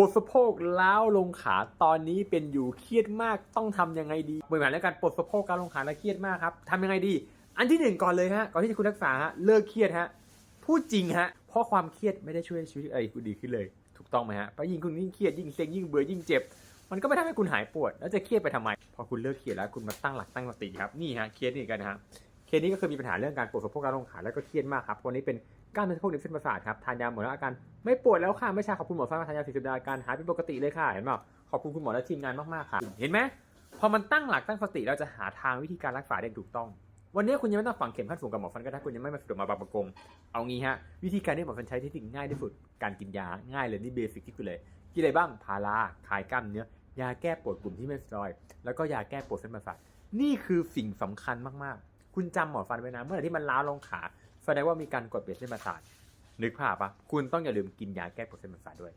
ปวดสะโพกล้าวลงขาตอนนี้เป็นอยู่เครียดมากต้องทำยังไงดีบริหารเรื่องการปวดสะโพกการลงขาและเครียดมากครับทำยังไงดี อันที่หนึ่งก่อนเลยฮะก่อนที่จะคุณรักษาฮะเลิกเครียดฮะพูดจริงฮะเพราะความเครียดไม่ได้ช่วยชีวิตอะไรคุณดีขึ้นเลย ถูกต้องไหมฮะเพราะยิ่งคุณยิ่งเครียดยิ่งเซ็งยิ่งเบื่อยิ่งเจ็บ มันก็ไม่ทำให้คุณหายปวด แล้วจะเครียดไปทำไม พอคุณเลิกเครียดแล้วคุณมาตั้งหลักตั้งสติครับนี่ฮะเครียดนี่กันนะฮะ เคสนี้ก็คือมีปัญหาเรื่องการปวดสะโพกการลงขาแล้วก็เครียดมากครับคนนี้เป็นกล้ามเนื้อสะโพกในเส้นประสาทครับทานยาหมดแล้วอาการไม่ปวดแล้วค่ะไม่ใช่ขอบคุณหมอฟ้ามาทานยาสี่สิบดาอาการหายเป็นปกติเลยค่ะเห็นเปล่าขอบคุณคุณหมอและทีมงานมากๆค่ะเห็นไหมพอมันตั้งหลักตั้งสติเราจะหาทางวิธีการรักษาได้ถูกต้อง วันนี้คุณยังไม่ต้องฝังเข็มขั้นสูงกับหมอฟันก็ได้คุณยังไม่มาสะดวกมาบางประกงเอางี้ฮะวิธีการที่หมอฟันใช้เทคนิคง่ายที่สุดการกินยาง่ายเลยนี่เบสิกที่สุดเลยกินอะไรบ้างพาราคลายกล้ามเนื้อยาแก้ปวดกลุ่มที่ไม่สตรอย แล้วก็ยาแก้ปวดเส้นประสาทนี่คือสิ่งสำคัญมากๆ คุณจำหมอฟันไว้นะ เมื่อไหร่ที่มันล้าลงขาแสดงว่ามีการกดเบียนเส้นประสาทนึกภาพปะคุณต้องอย่าลืมกินยาแก้ปวดเส้นประสาทด้วย